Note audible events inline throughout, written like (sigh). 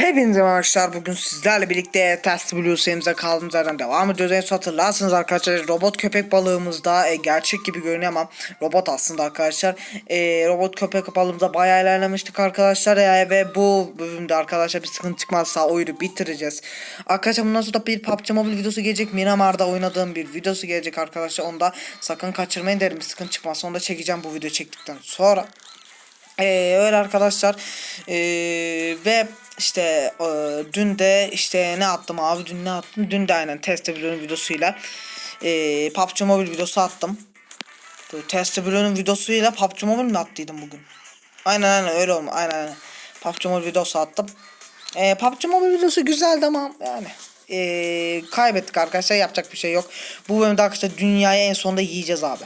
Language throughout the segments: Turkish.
Hepinize arkadaşlar bugün sizlerle birlikte Test Blue serimize kaldığımız yerden devam ediyoruz. En hatırlarsınız arkadaşlar robot köpek balığımızda e, gerçek gibi görünüyor ama robot aslında arkadaşlar. E, robot köpek balığımızda bayağı ilerlemiştik arkadaşlar e, ve bu bölümde arkadaşlar bir sıkıntı çıkmazsa oyunu bitireceğiz. Arkadaşlar bundan sonra bir PUBG Mobile videosu gelecek. Miramar'da oynadığım bir videosu gelecek arkadaşlar. Onu da sakın kaçırmayın derim bir sıkıntı çıkmazsa onu da çekeceğim bu video çektikten sonra. Ee, öyle arkadaşlar ee, ve işte e, dün de işte ne attım abi? Dün ne attım dün de aynen test videosuyla e, PUBG Mobile videosu attım. Test videosuyla PUBG Mobile mi attıydım bugün? Aynen aynen öyle olma aynen aynen. PUBG Mobile videosu attım. E, PUBG Mobile videosu güzeldi ama yani e, kaybettik arkadaşlar yapacak bir şey yok. Bu bölümde arkadaşlar dünyayı en sonunda yiyeceğiz abi.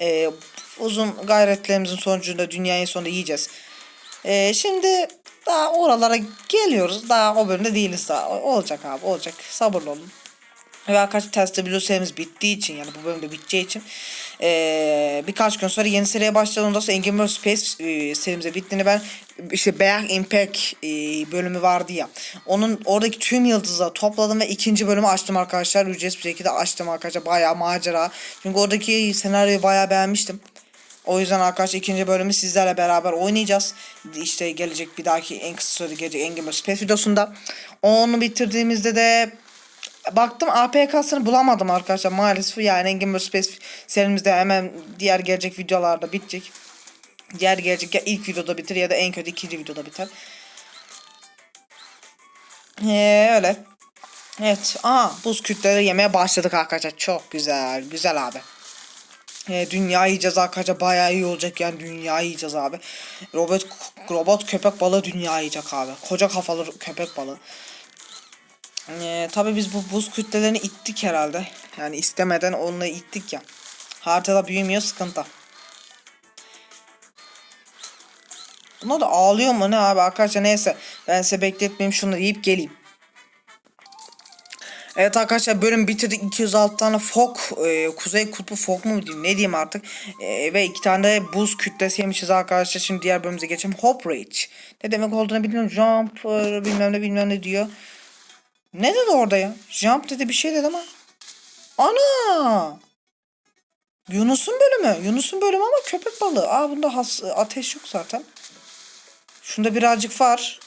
E, uzun gayretlerimizin sonucunda dünyayı en sonunda yiyeceğiz. E, şimdi daha oralara geliyoruz. Daha o bölümde değiliz daha. Olacak abi olacak. Sabırlı olun. Ve arkadaşlar test Blue serimiz bittiği için yani bu bölümde biteceği için eee, birkaç gün sonra yeni seriye başladığımda sonra World Space eee, serimize bittiğini ben işte Back Impact eee, bölümü vardı ya onun oradaki tüm yıldızları topladım ve ikinci bölümü açtım arkadaşlar ücretsiz bir şekilde açtım arkadaşlar bayağı macera çünkü oradaki senaryoyu bayağı beğenmiştim o yüzden arkadaşlar ikinci bölümü sizlerle beraber oynayacağız. İşte gelecek bir dahaki en kısa sürede gelecek World Space videosunda. Onu bitirdiğimizde de Baktım APK'sını bulamadım arkadaşlar maalesef yani Engine Space serimizde hemen diğer gelecek videolarda bitecek. Diğer gelecek ya ilk videoda bitir ya da en kötü ikinci videoda biter. Ee, öyle. Evet. Aa buz kütleri yemeye başladık arkadaşlar. Çok güzel. Güzel abi. E, dünya yiyeceğiz arkadaşlar bayağı iyi olacak yani dünya yiyeceğiz abi. Robot robot köpek balığı dünya yiyecek abi. Koca kafalı köpek balığı. Ee, tabii biz bu buz kütlelerini ittik herhalde. Yani istemeden onunla ittik ya. Haritada büyümüyor sıkıntı. Buna da ağlıyor mu ne abi arkadaşlar neyse. Ben size bekletmeyeyim şunu yiyip geleyim. Evet arkadaşlar bölüm bitirdik 206 tane fok e, kuzey kutbu fok mu diyeyim ne diyeyim artık E, ve iki tane de buz kütlesi yemişiz arkadaşlar şimdi diğer bölümümüze geçelim hop rage ne demek olduğunu bilmiyorum jump e, bilmem ne bilmem ne diyor ne dedi orada ya? Jump dedi bir şey dedi ama. Ana! Yunus'un bölümü. Yunus'un bölümü ama köpek balığı. Aa bunda has, ateş yok zaten. Şunda birazcık var.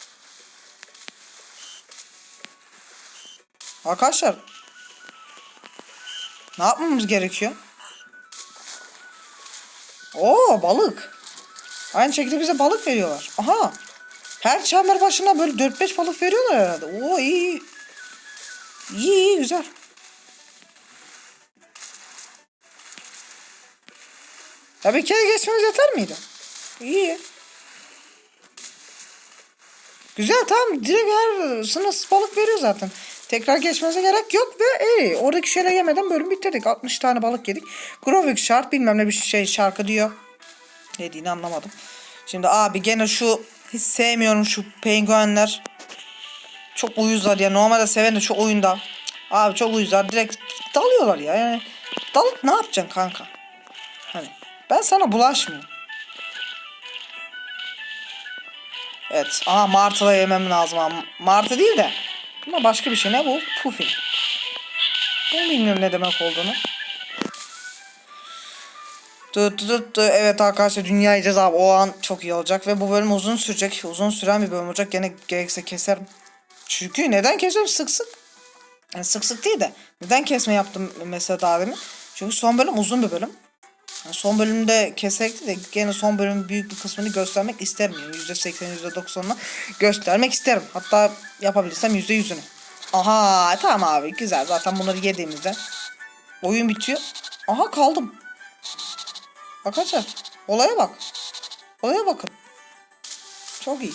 Arkadaşlar. Ne yapmamız gerekiyor? Oo balık. Aynı şekilde bize balık veriyorlar. Aha. Her çember başına böyle 4-5 balık veriyorlar herhalde. Oo iyi iyi. İyi iyi güzel. Ya bir kere geçmemiz yeter miydi? İyi. Güzel tamam direkt her sınırsız balık veriyor zaten. Tekrar geçmemize gerek yok ve iyi. Oradaki şeyler yemeden bölüm bitirdik. 60 tane balık yedik. Grovik şart bilmem ne bir şey şarkı diyor. Ne dediğini anlamadım. Şimdi abi gene şu hiç sevmiyorum şu penguenler. Çok uyuzlar ya. Normalde seven de çok oyunda. Abi çok uyuzlar. Direkt dalıyorlar ya. Yani dalıp ne yapacaksın kanka? Hani ben sana bulaşmayayım. Evet. Aha Martı da yemem lazım. Martı değil de. Ama başka bir şey. Ne bu? Puffin. Bunu bilmiyorum ne demek olduğunu. Dı dı dı. Evet arkadaşlar dünya yiyeceğiz abi. O an çok iyi olacak. Ve bu bölüm uzun sürecek. Uzun süren bir bölüm olacak. Gene gerekse keserim. Çünkü neden kesiyorum sık sık? Yani sık sık değil de neden kesme yaptım mesela daha demin? Çünkü son bölüm uzun bir bölüm. Yani son bölümde kesekti de gene son bölümün büyük bir kısmını göstermek isterim. Yani %80, %90'ını göstermek isterim. Hatta yapabilirsem %100'ünü. Aha tamam abi güzel zaten bunları yediğimizde oyun bitiyor. Aha kaldım. Arkadaşlar olaya bak. Olaya bakın. Çok iyi.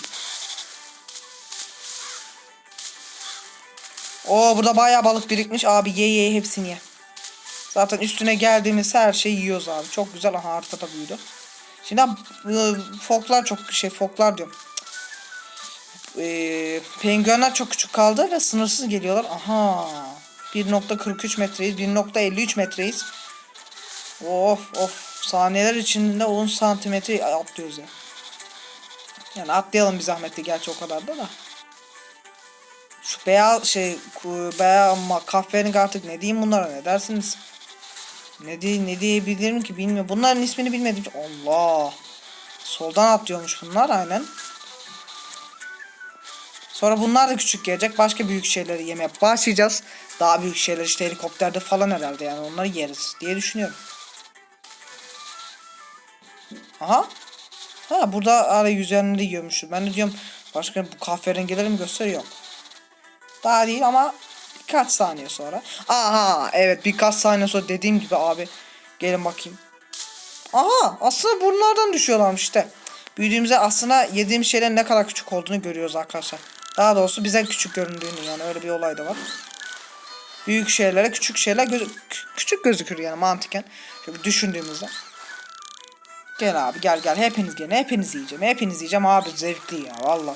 Oo burada bayağı balık birikmiş. Abi ye ye hepsini ye. Zaten üstüne geldiğimiz her şeyi yiyoruz abi. Çok güzel. Aha haritada büyüdü. Şimdi e, foklar çok şey foklar diyorum. E, penguenler çok küçük kaldı ve sınırsız geliyorlar. Aha. 1.43 metreyiz. 1.53 metreyiz. Of of. Saniyeler içinde 10 santimetre atlıyoruz ya. Yani atlayalım bir zahmetli gerçi o kadar da da. Şu beyaz şey beyaz ma- kahverengi artık ne diyeyim bunlara ne dersiniz? Ne diye ne diyebilirim ki bilmiyorum. Bunların ismini bilmedim. Allah. Soldan atlıyormuş bunlar aynen. Sonra bunlar da küçük gelecek. Başka büyük şeyleri yemeye başlayacağız. Daha büyük şeyler işte helikopterde falan herhalde yani onları yeriz diye düşünüyorum. Aha. Ha burada ara yüzenleri yiyormuşum. Ben de diyorum başka bu kahverengileri mi gösteriyor? Daha değil ama birkaç saniye sonra. Aha evet birkaç saniye sonra dediğim gibi abi. Gelin bakayım. Aha aslında bunlardan düşüyorlarmış işte. Büyüdüğümüzde aslında yediğim şeylerin ne kadar küçük olduğunu görüyoruz arkadaşlar. Daha doğrusu bize küçük göründüğünü yani öyle bir olay da var. Büyük şeylere küçük şeyler gözü kü- küçük gözükür yani mantıken. Şöyle düşündüğümüzde. Gel abi gel gel hepiniz gelin hepiniz yiyeceğim hepiniz yiyeceğim abi zevkli ya valla.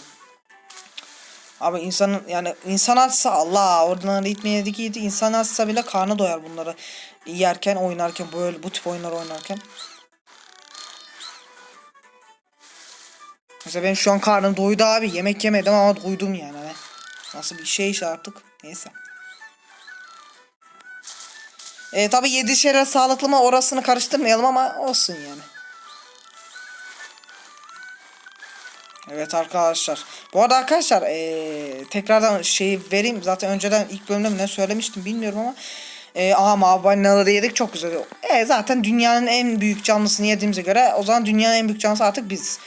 Abi insanın yani insan açsa Allah oradan ritmi yedik yedi insan açsa bile karnı doyar bunları yerken oynarken böyle bu tip oyunlar oynarken. Mesela benim şu an karnım doydu abi yemek yemedim ama doydum yani. Hani Nasıl bir şey işte artık neyse. E tabi yedi şeyler sağlıklı mı orasını karıştırmayalım ama olsun yani. Evet arkadaşlar. Bu arada arkadaşlar eee, tekrardan şeyi vereyim. Zaten önceden ilk bölümde ne söylemiştim bilmiyorum ama eee aha mavi balinaları yedik çok güzel. E, zaten dünyanın en büyük canlısını yediğimize göre o zaman dünyanın en büyük canlısı artık biz.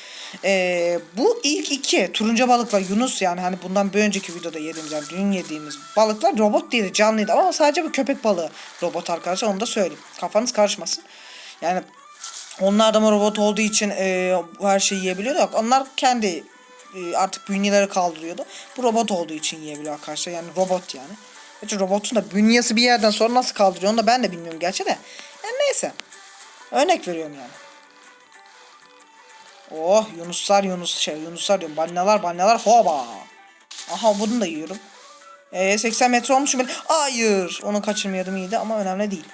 Eee, bu ilk iki turuncu balıkla Yunus yani hani bundan bir önceki videoda yediğimiz yani dün yediğimiz balıklar robot değildi canlıydı ama sadece bu köpek balığı robot arkadaşlar onu da söyleyeyim. Kafanız karışmasın. Yani onlar da mı robot olduğu için e, her şeyi yiyebiliyordu. Onlar kendi e, artık bünyeleri kaldırıyordu. Bu robot olduğu için yiyebiliyor arkadaşlar. Yani robot yani. Gerçi robotun da bünyesi bir yerden sonra nasıl kaldırıyor onu da ben de bilmiyorum gerçi de. Yani neyse. Örnek veriyorum yani. Oh Yunuslar Yunus şey Yunuslar diyorum. Balinalar balinalar hoba. Aha bunu da yiyorum. E, 80 metre olmuş ben. Hayır. Onu kaçırmayalım iyiydi ama önemli değil.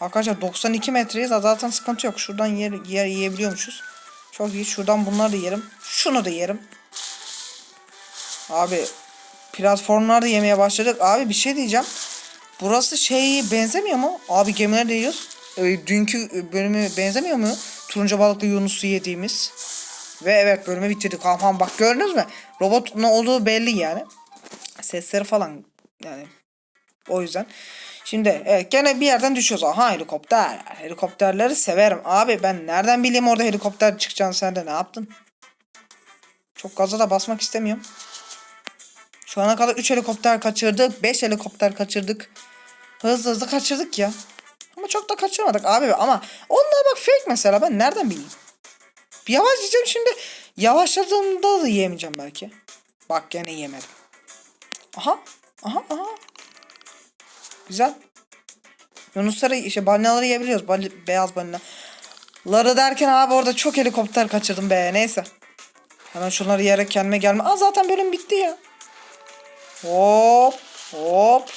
Arkadaşlar 92 metreyiz. Zaten sıkıntı yok. Şuradan yer, yer yiyebiliyormuşuz. Çok iyi. Şuradan bunları da yerim. Şunu da yerim. Abi platformları da yemeye başladık. Abi bir şey diyeceğim. Burası şey benzemiyor mu? Abi gemileri de yiyoruz. Ee, dünkü bölümü benzemiyor mu? Turuncu balıklı Yunus'u yediğimiz. Ve evet bölümü bitirdik. Tamam bak gördünüz mü? Robot ne olduğu belli yani. Sesleri falan yani o yüzden. Şimdi evet gene bir yerden düşüyoruz. Aha helikopter. Helikopterleri severim. Abi ben nereden bileyim orada helikopter çıkacağını sen de ne yaptın? Çok gaza da basmak istemiyorum. Şu ana kadar 3 helikopter kaçırdık. 5 helikopter kaçırdık. Hızlı hızlı kaçırdık ya. Ama çok da kaçırmadık abi. Ama onlar bak fake mesela. Ben nereden bileyim? Yavaş yiyeceğim şimdi. Yavaşladığımda da yiyemeyeceğim belki. Bak gene yemedim. Aha. Aha aha. Güzel. Yunusları işte balinaları yiyebiliyoruz. Bal- beyaz balinaları derken abi orada çok helikopter kaçırdım be. Neyse. Hemen şunları yiyerek kendime gelme. Aa zaten bölüm bitti ya. Hop. Hop.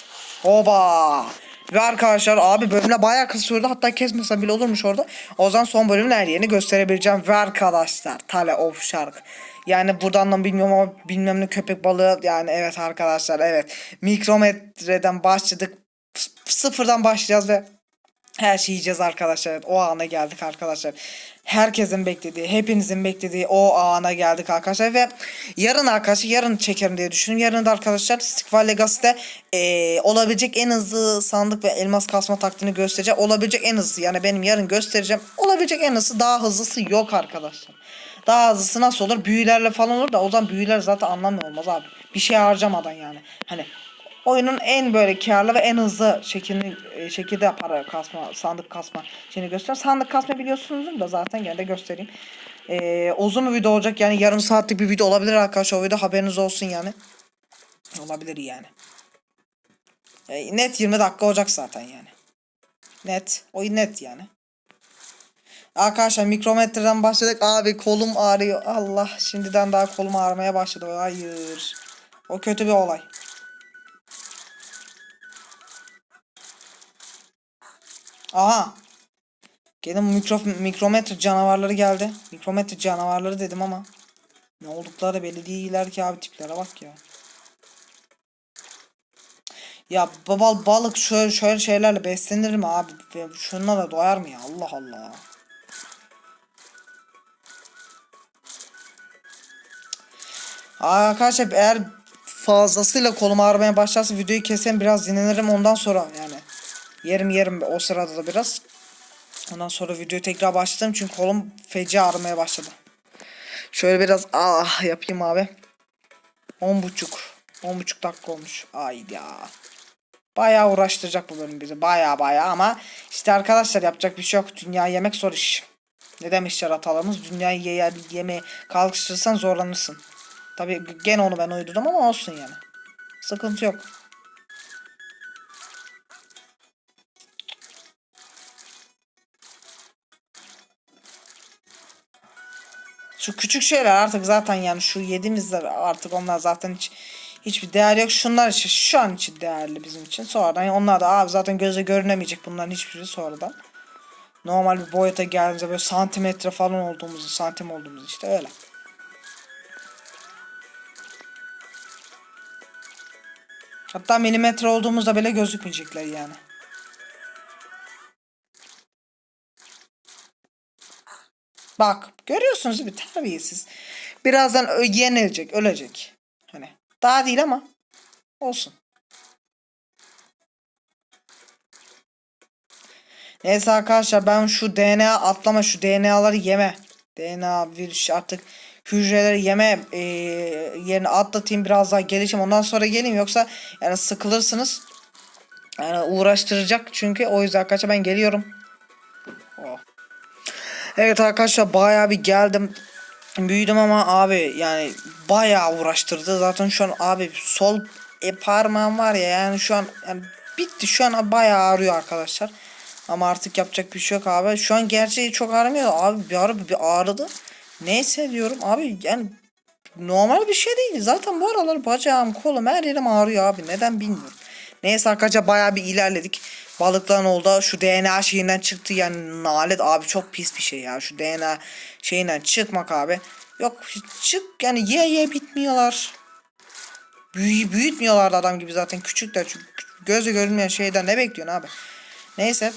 Hoba. Ve arkadaşlar abi bölümle bayağı kısa sürdü. Hatta kesmesem bile olurmuş orada. O zaman son bölümün her yerini gösterebileceğim. Ve arkadaşlar Tale of Shark. Yani buradan da bilmiyorum ama bilmem ne köpek balığı. Yani evet arkadaşlar evet. Mikrometreden başladık. Sıfırdan başlayacağız ve her şeyi yiyeceğiz arkadaşlar. O ana geldik arkadaşlar. Herkesin beklediği, hepinizin beklediği o ana geldik arkadaşlar ve yarın arkadaşlar yarın çekerim diye düşünüyorum. Yarın da arkadaşlar Stikval Legacy'de eee, olabilecek en hızlı sandık ve elmas kasma taktiğini göstereceğim. Olabilecek en hızlı yani benim yarın göstereceğim. Olabilecek en hızlı daha hızlısı yok arkadaşlar. Daha hızlısı nasıl olur? Büyülerle falan olur da o zaman büyüler zaten anlamlı olmaz abi. Bir şey harcamadan yani. Hani oyunun en böyle karlı ve en hızlı şekilde şekilde para kasma, sandık kasma şeyini göster. Sandık kasma biliyorsunuz da zaten gene de göstereyim. Ee, uzun bir video olacak yani yarım saatlik bir video olabilir arkadaşlar o video haberiniz olsun yani. Olabilir yani. Ee, net 20 dakika olacak zaten yani. Net. Oyun net yani. Arkadaşlar mikrometreden başladık. Abi kolum ağrıyor. Allah şimdiden daha kolum ağrımaya başladı. Hayır. O kötü bir olay. Aha. Gene mikro, mikrometre canavarları geldi. Mikrometre canavarları dedim ama. Ne oldukları belli değiller ki abi tiplere bak ya. Ya babal balık şöyle şöyle şeylerle beslenir mi abi? Ve Şunlarla doyar mı ya? Allah Allah. Arkadaşlar eğer fazlasıyla kolum ağrımaya başlarsa videoyu kesem biraz dinlenirim ondan sonra yani. Yerim yerim o sırada da biraz. Ondan sonra videoyu tekrar başladım çünkü kolum feci ağrımaya başladı. Şöyle biraz ah yapayım abi. 10 buçuk. 10 buçuk dakika olmuş. Ay ya. Bayağı uğraştıracak bu bölüm bizi. Bayağı bayağı ama işte arkadaşlar yapacak bir şey yok. Dünya yemek zor iş. Ne demişler atalarımız? Dünyayı ye yemeye kalkıştırırsan zorlanırsın. Tabi gene onu ben uydurdum ama olsun yani. Sıkıntı yok. Şu küçük şeyler artık zaten yani şu yediğimizler artık onlar zaten hiç hiçbir değer yok. Şunlar için şu an için değerli bizim için. Sonradan onlar da abi zaten göze görünemeyecek bunların hiçbiri sonradan. Normal bir boyuta geldiğimizde böyle santimetre falan olduğumuzu, santim olduğumuz işte öyle. Hatta milimetre olduğumuzda bile gözükmeyecekler yani. Bak görüyorsunuz bir terbiyesiz. Birazdan yenilecek, ölecek. Hani daha değil ama olsun. Neyse arkadaşlar ben şu DNA atlama şu DNA'ları yeme. DNA virüs artık hücreleri yeme e, yerine atlatayım biraz daha gelişim ondan sonra geleyim yoksa yani sıkılırsınız. Yani uğraştıracak çünkü o yüzden arkadaşlar ben geliyorum. Oh. Evet arkadaşlar bayağı bir geldim. Büyüdüm ama abi yani bayağı uğraştırdı. Zaten şu an abi sol e, parmağım var ya yani şu an yani bitti. Şu an bayağı ağrıyor arkadaşlar. Ama artık yapacak bir şey yok abi. Şu an gerçeği çok ağrımıyor. Abi bir ara bir ağrıdı. Neyse diyorum abi yani normal bir şey değil. Zaten bu aralar bacağım, kolum her yerim ağrıyor abi. Neden bilmiyorum. Neyse arkadaşlar bayağı bir ilerledik. Balıkların oldu. Şu DNA şeyinden çıktı yani nalet abi çok pis bir şey ya. Şu DNA şeyinden çıkmak abi. Yok çık yani ye ye bitmiyorlar. Büyü, büyütmüyorlar da adam gibi zaten küçükler. Çünkü gözle görünmeyen şeyden ne bekliyorsun abi. Neyse.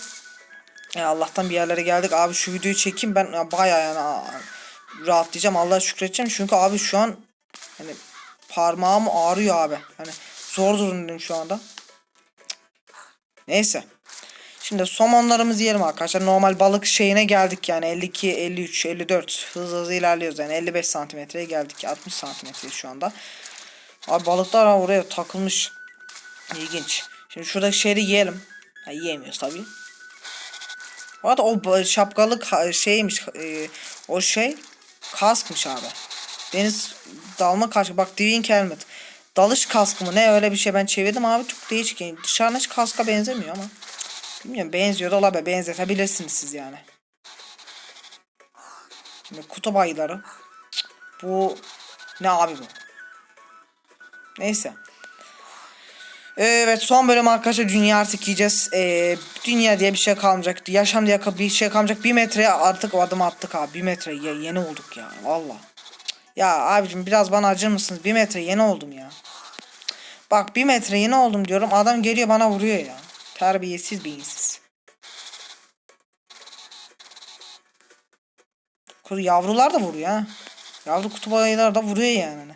Ya Allah'tan bir yerlere geldik. Abi şu videoyu çekeyim ben ya bayağı yani rahatlayacağım. Allah'a şükredeceğim. Çünkü abi şu an hani parmağım ağrıyor abi. Hani zor durumdayım şu anda. Neyse. Şimdi somonlarımızı yiyelim arkadaşlar. Normal balık şeyine geldik yani 52, 53, 54 hızlı hızlı ilerliyoruz yani 55 santimetreye geldik 60 santimetre şu anda. Abi balıklar oraya takılmış. İlginç. Şimdi şuradaki şeyi yiyelim. Ha, yiyemiyoruz tabii. Bu arada o ba- şapkalı ka- şeymiş e, o şey kaskmış abi. Deniz dalma kaskı bak Diving Helmet. Dalış kaskı mı ne öyle bir şey ben çevirdim abi çok değişik. Dışarıdan hiç kaska benzemiyor ama. Bilmiyorum benziyor da olabilir benzetebilirsiniz siz yani. Şimdi kutup ayıları. Bu ne abi bu? Neyse. Evet son bölüm arkadaşlar dünya artık yiyeceğiz. Ee, dünya diye bir şey kalmayacak. Yaşam diye bir şey kalmayacak. Bir metreye artık adım attık abi. Bir metre yeni olduk ya. Valla. Ya abicim biraz bana acır mısınız? Bir metre yeni oldum ya. Bak bir metre yeni oldum diyorum. Adam geliyor bana vuruyor ya. Terbiyesiz beyinsiz. Kuru yavrular da vuruyor ha. Yavru kutup ayılar da vuruyor yani.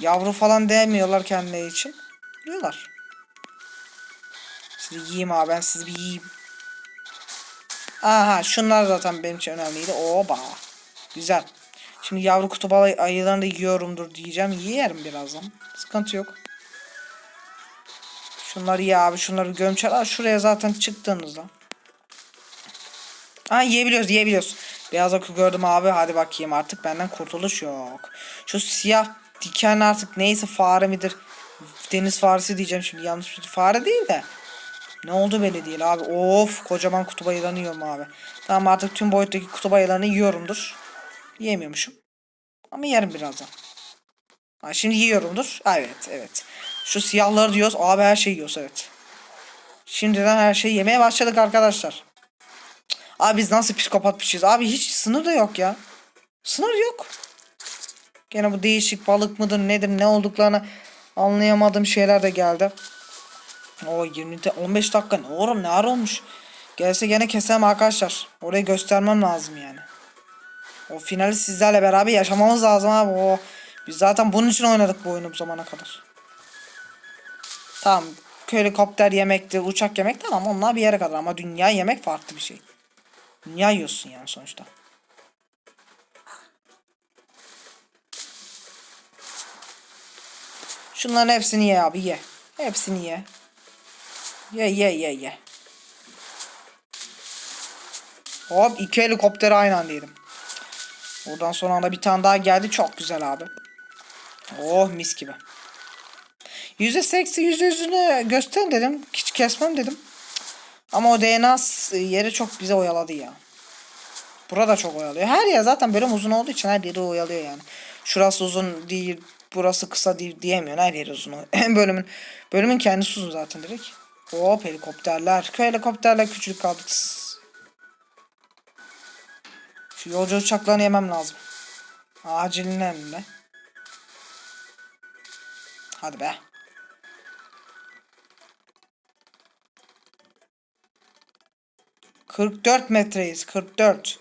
Yavru falan demiyorlar kendileri için. Vuruyorlar. Sizi yiyeyim abi ben sizi bir yiyeyim. Aha şunlar zaten benim için önemliydi. Oba. Güzel. Şimdi yavru kutup ayı- ayılarını da yiyorumdur diyeceğim. Yerim birazdan. Sıkıntı yok. Şunları ye abi. Şunları gömçer. Aa, şuraya zaten çıktığınızda. Ha yiyebiliyoruz yiyebiliyoruz. Beyaz akı gördüm abi. Hadi bakayım artık benden kurtuluş yok. Şu siyah diken artık neyse fare midir? Deniz faresi diyeceğim şimdi yanlış bir fare değil de. Ne oldu belli değil abi. Of kocaman kutup ayılarını yiyorum abi. Tamam artık tüm boyuttaki kutup ayılarını yiyorumdur. Yiyemiyormuşum. Ama yerim birazdan. Ha, şimdi yiyorumdur. Evet evet. Şu siyahları diyoruz. Abi her şeyi yiyoruz evet. Şimdiden her şeyi yemeye başladık arkadaşlar. Abi biz nasıl psikopat bir şeyiz? Abi hiç sınır da yok ya. Sınır yok. Gene bu değişik balık mıdır nedir ne olduklarını anlayamadığım şeyler de geldi. O 20 de- 15 dakika ne oğlum ne ara olmuş. Gelse gene kesem arkadaşlar. Orayı göstermem lazım yani. O finali sizlerle beraber yaşamamız lazım abi. O biz zaten bunun için oynadık bu oyunu bu zamana kadar. Tamam. Helikopter yemektir, uçak yemek tamam onlar bir yere kadar ama dünya yemek farklı bir şey. Dünya yiyorsun yani sonuçta. Şunların hepsini ye abi ye. Hepsini ye. Ye ye ye ye. Hop iki helikopteri aynı anda yedim. Oradan sonra da bir tane daha geldi. Çok güzel abi. Oh mis gibi. Yüzde seksi yüzde yüzünü gösterin dedim. Hiç kesmem dedim. Ama o DNA yeri çok bize oyaladı ya. Burada çok oyalıyor. Her yer zaten bölüm uzun olduğu için her yeri oyalıyor yani. Şurası uzun değil, burası kısa değil diyemiyor. Her yeri uzun. (clears throat) bölümün bölümün kendisi uzun zaten direkt. Hop helikopterler. Köy helikopterler küçük kaldı. Tıs. Şu yolcu uçaklarını yemem lazım. Acilin emrine. Hadi be. ...44 metreyiz. 44.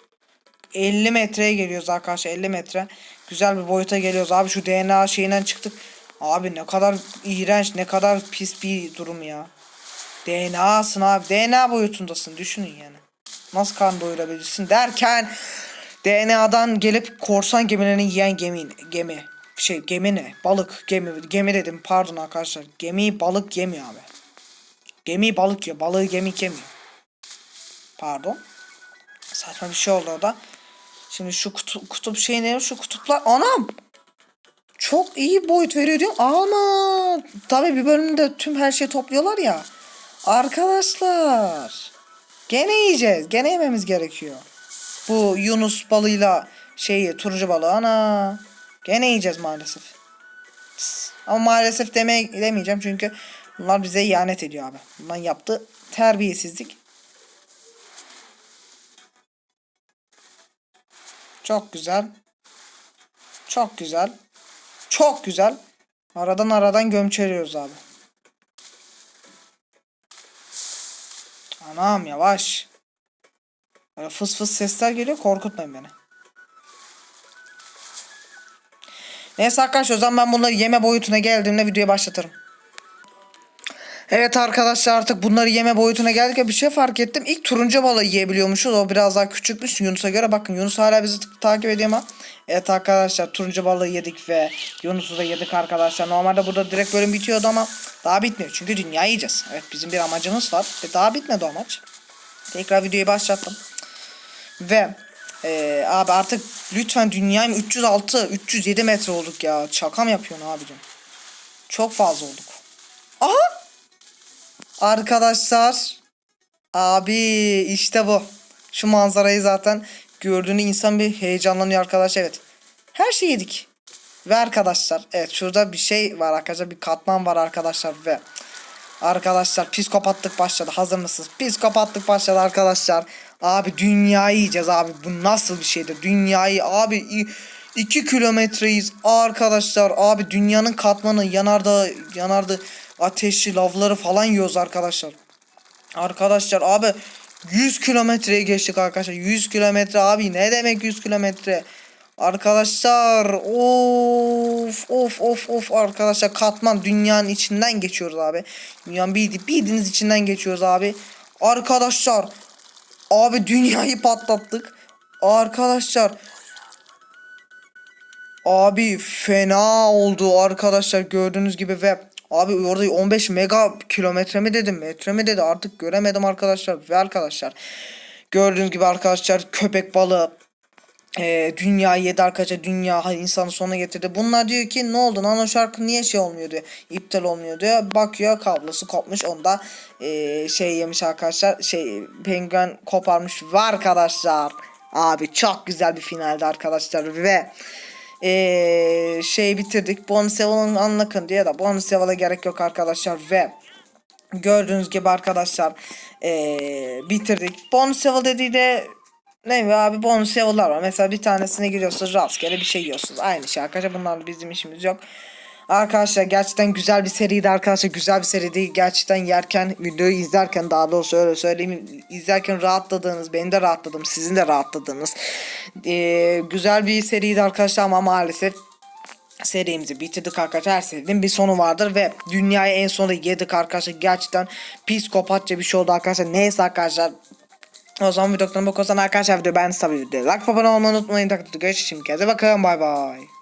50 metreye geliyoruz arkadaşlar. 50 metre. Güzel bir boyuta geliyoruz. Abi şu DNA şeyinden çıktık. Abi ne kadar iğrenç, ne kadar pis bir durum ya. DNA'sın abi. DNA boyutundasın. Düşünün yani. Nasıl kan doyurabilirsin derken... DNA'dan gelip korsan gemilerini yiyen gemi, gemi. Şey gemi ne? Balık gemi. Gemi dedim pardon arkadaşlar. Gemi balık yemiyor abi. Gemi balık yiyor. Balığı gemi yemiyor. Pardon. Saçma bir şey oldu orada. Şimdi şu kutu, kutup şey ne? Şu kutuplar. Anam! Çok iyi boyut veriyor diyorum. Ama tabii bir bölümde tüm her şeyi topluyorlar ya. Arkadaşlar. Gene yiyeceğiz. Gene yememiz gerekiyor. Bu Yunus balığıyla şeyi turuncu balığı ana. Gene yiyeceğiz maalesef. Ama maalesef demeye demeyeceğim çünkü bunlar bize ihanet ediyor abi. Bundan yaptığı terbiyesizlik. Çok güzel. Çok güzel. Çok güzel. Aradan aradan gömçeriyoruz abi. Anam yavaş. Böyle fıs fıs sesler geliyor korkutmayın beni. Neyse arkadaşlar o zaman ben bunları yeme boyutuna geldiğimde videoyu başlatırım. Evet arkadaşlar artık bunları yeme boyutuna geldik ya bir şey fark ettim. İlk turuncu balığı yiyebiliyormuşuz. O biraz daha küçükmüş Yunus'a göre. Bakın Yunus hala bizi takip ediyor ama. Evet arkadaşlar turuncu balığı yedik ve Yunus'u da yedik arkadaşlar. Normalde burada direkt bölüm bitiyordu ama daha bitmiyor. Çünkü dünya yiyeceğiz. Evet bizim bir amacımız var. Ve daha bitmedi o amaç. Tekrar videoyu başlattım. Ve eee, abi artık lütfen dünyayım 306 307 metre olduk ya. Şaka mı yapıyorsun abicim? Çok fazla olduk. Aha! Arkadaşlar abi işte bu. Şu manzarayı zaten gördüğünde insan bir heyecanlanıyor arkadaş evet. Her şeyi yedik. Ve arkadaşlar evet şurada bir şey var arkadaşlar bir katman var arkadaşlar ve Arkadaşlar psikopatlık başladı. Hazır mısınız? Psikopatlık başladı arkadaşlar. Abi dünyayı yiyeceğiz abi. Bu nasıl bir şeydir? Dünyayı abi 2 kilometreyiz arkadaşlar. Abi dünyanın katmanı yanarda yanardı ateşli lavları falan yiyoruz arkadaşlar. Arkadaşlar abi 100 kilometreye geçtik arkadaşlar. 100 kilometre abi ne demek 100 kilometre? Arkadaşlar of of of of arkadaşlar katman dünyanın içinden geçiyoruz abi. Dünyanın bir bildiğiniz içinden geçiyoruz abi. Arkadaşlar abi dünyayı patlattık. Arkadaşlar Abi fena oldu arkadaşlar gördüğünüz gibi ve abi orada 15 mega kilometre mi dedim metre mi dedi artık göremedim arkadaşlar ve arkadaşlar gördüğünüz gibi arkadaşlar köpek balığı e, dünya yedi arkadaşlar dünya hay- insanı sonuna getirdi. Bunlar diyor ki ne oldu nano şarkı niye şey olmuyor diyor. iptal olmuyor diyor. Bakıyor kablosu kopmuş onda e, şey yemiş arkadaşlar şey penguen koparmış ve arkadaşlar abi çok güzel bir finaldi arkadaşlar ve e, şey bitirdik. Bonus level'ın anlakın diye de bonus level'a gerek yok arkadaşlar ve gördüğünüz gibi arkadaşlar e, bitirdik. Bonus level dediği de Ne mi abi bonus level'lar var. Mesela bir tanesine giriyorsunuz rastgele bir şey yiyorsunuz. Aynı şey arkadaşlar bunlarla bizim işimiz yok. Arkadaşlar gerçekten güzel bir seriydi arkadaşlar güzel bir seriydi gerçekten yerken videoyu izlerken daha doğrusu öyle söyleyeyim izlerken rahatladığınız benim de rahatladım sizin de rahatladığınız ee, güzel bir seriydi arkadaşlar ama maalesef serimizi bitirdik arkadaşlar. Her serinin bir sonu vardır ve dünyayı en sonunda yedik arkadaşlar. Gerçekten psikopatça bir şey oldu arkadaşlar. Neyse arkadaşlar. O zaman videolarına bakarsan arkadaşlar video ben tabii videoya like abone olmayı unutmayın. Takdirde görüşürüz. Şimdi kendinize bakın. Bay bay.